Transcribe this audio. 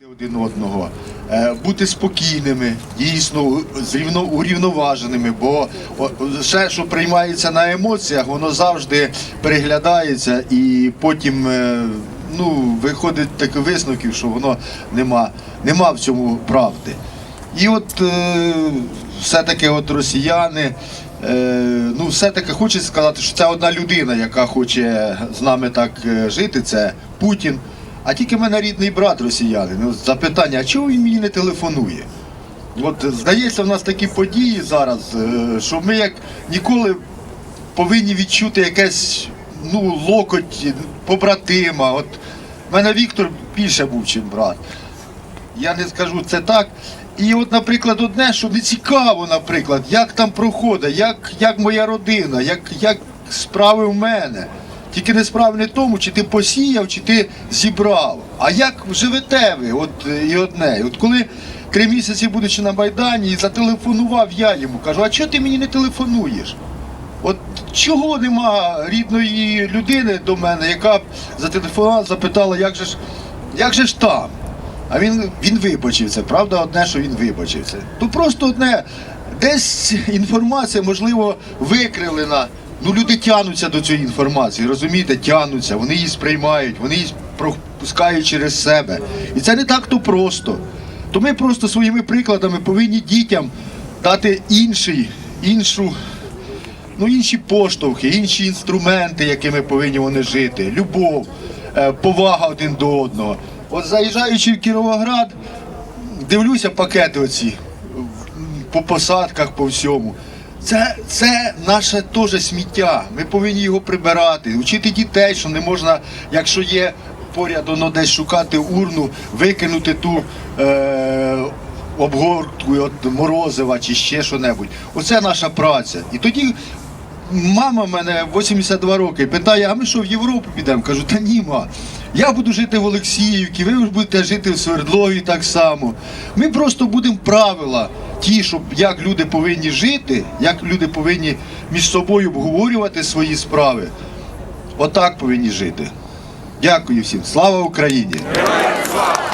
любити один одного, е, бути спокійними, дійсно зрівно урівноваженими, бо все, що приймається на емоціях, воно завжди переглядається і потім е, ну, виходить таких висновків, що воно нема, нема в цьому правди. І от е, все-таки от росіяни, ну все-таки хочеться сказати, що це одна людина, яка хоче з нами так жити, це Путін. А тільки в мене рідний брат росіянин. Ну, запитання, а чого він мені не телефонує? От здається, в нас такі події зараз, е, що ми як ніколи повинні відчути якесь ну, локоть побратима. От в мене Віктор більше був, ніж брат. Я не скажу це так. І от, наприклад, одне, що не цікаво, наприклад, як там проходить, як, як моя родина, як, як справи в мене. Тільки не справи не в тому, чи ти посіяв, чи ти зібрав. А як живете ви? От е, і одне. От коли три місяці будучи на Майдані, і зателефонував я йому, кажу, а чого ти мені не телефонуєш? От чого нема рідної людини до мене, яка б зателефонувала, запитала, як же ж, як же ж там? А він, він вибачився, правда, одне, що він вибачився. То просто одне, десь інформація, можливо, викривлена. Ну, люди тягнуться до цієї інформації, розумієте, тягнуться, вони її сприймають, вони її пропускають через себе. І це не так то просто. То ми просто своїми прикладами повинні дітям дати інший, іншу ну, інші поштовхи, інші інструменти, якими повинні вони жити, любов, е, повага один до одного. От заїжджаючи в Кіровоград, дивлюся пакети оці по посадках, по всьому. Це, це наше теж сміття. Ми повинні його прибирати, вчити дітей, що не можна, якщо є поряд воно десь шукати урну, викинути ту е, обгортку от морозива чи ще що-небудь. Оце наша праця. І тоді мама мене 82 роки питає, а ми що в Європу підемо? Кажу, та ні, ма. Я буду жити в Олексіївці, ви будете жити в Свердлові так само. Ми просто будемо правила ті, щоб як люди повинні жити, як люди повинні між собою обговорювати свої справи. Отак повинні жити. Дякую всім. Слава Україні! Героям слава!